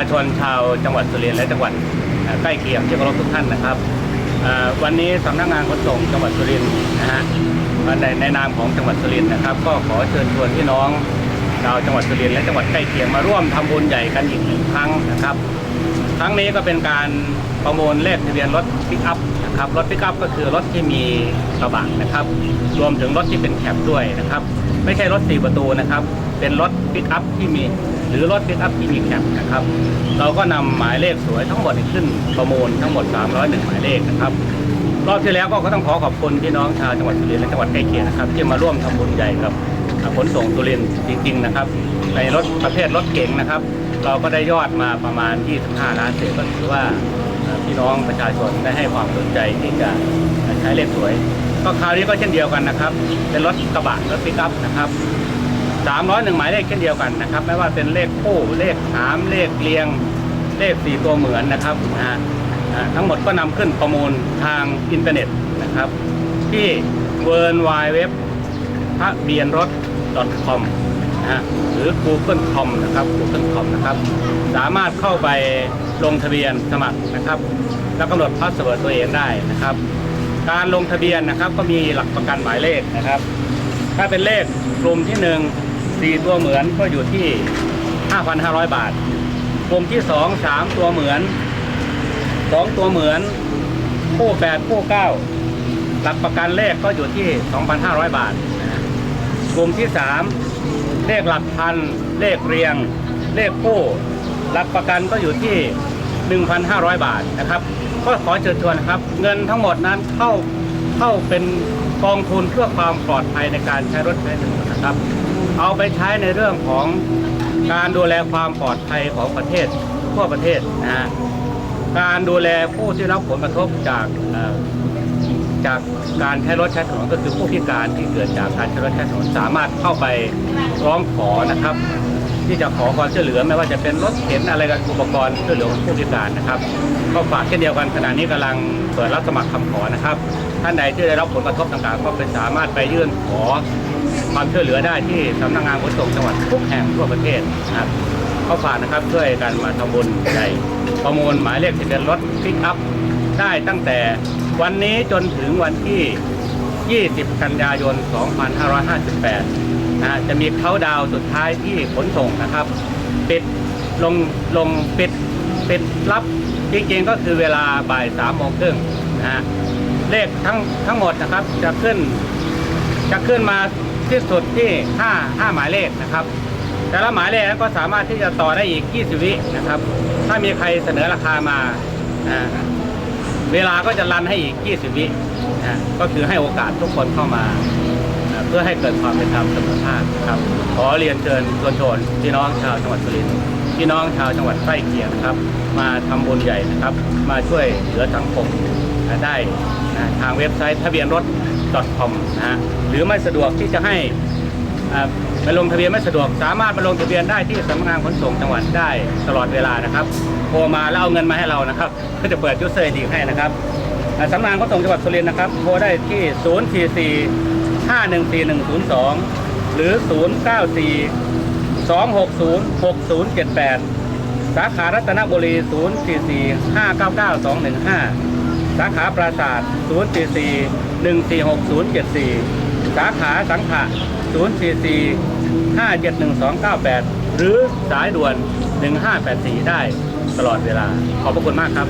าชนชาวจังหวัดสุรินทร์และจังหวัดใกล้เคียงที่เคารพทุกท่านนะครับวันนี้สำนักงานขนส่งจังหวัดสุรินทร์นะฮะในในนามของจังหวัดสุรินทร์นะครับ ก็ขอเชิญชวนพี่น้องชาวจังหวัดสุรินทร์และจังหวัดใกล้เคียงมาร่วมทำบุญใหญ่กันอีกหนึ่งครั้งนะครับ ครั้งนี้ก็เป็นการประมูลเลขทะเบียนรถปิกอัพนะครับรถปิกอัพก็คือรถที่มีกระบะนะครับ รวมถึงรถที่เป็นแคปด้วยนะครับ ไม่ใช่รถ4ประตูนะครับ เป็นรถปิกอัพที่มีหรือรถปิกอัพที่มีแคปนะครับ เราก็นำหมายเลขสวยทั้งหมดขึ้นประมูลทั้งหมด 301 หมายเลขนะครับรอบที่แล้วก็ต้องขอขอบคุณพี่น้องชาวจังหวัดสุรินทร์และจังหวัดใกล้เคียงนะครับ ที่มาร่วมทำบุญใหญ่กับขนส่งสุรินทร์จริงๆนะครับ ในรถประเภทรถเก๋งนะครับ เราก็ได้ยอดมาประมาณ 25 ล้านเศษก็ถือว่าพี่น้องประชาชนได้ให้ความสนใจที่จะใช้เลขสวย ก็คราวนี้ก็เช่นเดียวกันนะครับ เป็นรถกระบะรถปิกอัพนะครับ301หมายเลขเช่นเดียวกันนะครับไม่ว่าเป็นเลขคู่เลขหามเลขเรียงเลขสี่ตัวเหมือนนะครับนะฮะทั้งหมดก็นำขึ้นประมูลทางอินเทอร์เน็ตนะครับ ที่ w w w ทะเบียนรถ .com ฮะหรือ google.com นะครับ google.com นะครับ สามารถเข้าไปลงทะเบียนสมัครนะครับ แล้วกำหนดพาสเวิร์ดตัวเองได้นะครับ การลงทะเบียนนะครับก็มีหลักประกันหมายเลขนะครับ ถ้าเป็นเลขกลุ่มที่ 1 4 ตัวเหมือนก็อยู่ที่ 5,500 บาท กลุ่มที่ 2 3 ตัวเหมือน 2 ตัวเหมือนคู่8คู่9หลักประกันเลขก็อยู่ที่ 2,500 บาท กลุ่มที่ 3 เลขหลักพัน เลขเรียง เลขคู่ หลักประกันก็อยู่ที่ 1,500 บาทนะครับ ก็ขอเชิญชวนนะครับ เงินทั้งหมดนั้นเข้าเข้าเป็นกองทุนเพื่อความปลอดภัยในการใช้รถใช้ถนนนะครับ เอาไปใช้ในเรื่องของการดูแลความปลอดภัยของประเทศทั่วประเทศนะการดูแลผู้ที่รับผลกระทบจาก จากการใช้รถใช้ถนนก็คือผู้พิการที่เกิดจากการใช้รถใช้ถนนสามารถเข้าไปร้องขอนะครับ ที่จะขอความช่วยเหลือไม่ว่าจะเป็นรถเข็นอะไรกันอุปกรณ์ช่วยเหลือผู้พิการนะครับก็ฝากเช่นเดียวกันขณะนี้กำลังเปิดรับสมัครคำขอนะครับ ท่านใดที่ได้รับผลกระทบต่างๆ ก็เป็นสามารถไปยื่นขอความช่วยเหลือได้ที่สำนักงานขนส่งจังหวัดทุกแห่งทั่วประเทศนะครับก็ฝากนะครับช่วยกันมาทำบุญใหญ่ประมูลหมายเลขทะเบียนรถพิกอัพได้ตั้งแต่ วันนี้จนถึงวันที่ 20 กันยายน 2558 นะจะมีเขาดาวสุดท้ายที่ขนส่งนะครับ ปิดลงลงปิดปิดรับจริงๆก็คือเวลาบ่ายสามโมงครึ่งนะฮะเลขทั้งทั้งหมดนะครับจะขึ้น จะขึ้นมาที่สุดที่5 5หมายเลขนะครับ แต่ละหมายเลขก็สามารถที่จะต่อได้อีก 20 วินะครับ ถ้ามีใครเสนอราคามาอ่า เวลาก็จะรันให้อีก 20 วินะก็คือให้โอกาสทุกคนเข้ามาเพื่อให้เกิดความเป็นธรรมเสมอภาคครับ ขอเรียนเชิญชวนชนพี่น้องชาวจังหวัดสุรินทร์พี่น้องชาวจังหวัดใกล้เคียงนะครับ มาทำบุญใหญ่นะครับ มาช่วยเหลือสังคมได้นะทางเว็บไซต์ทะเบียนรถ .com นะฮะหรือไม่สะดวกที่จะให้ อ่าลงทะเบียนไม่สะดวก สามารถมาลงทะเบียนได้ที่สำนักงานขนส่งจังหวัดได้ตลอดเวลานะครับโทรมาแล้วเอาเงินมาให้เรานะครับ ก็จะเปิดยูเซอร์ดีให้นะครับสำนักงานขนส่งจังหวัดสุรินทร์นะครับโทรได้ที่ 044 514 102 หรือ 094 260 6078 สาขารัตนบุรี 044 599 215 สาขาปราศาสตร์044 146 074 สาขาสังขะ044 571 298 หรือสายด่วน 1584 ได้ตลอดเวลา ขอบพระคุณมากครับ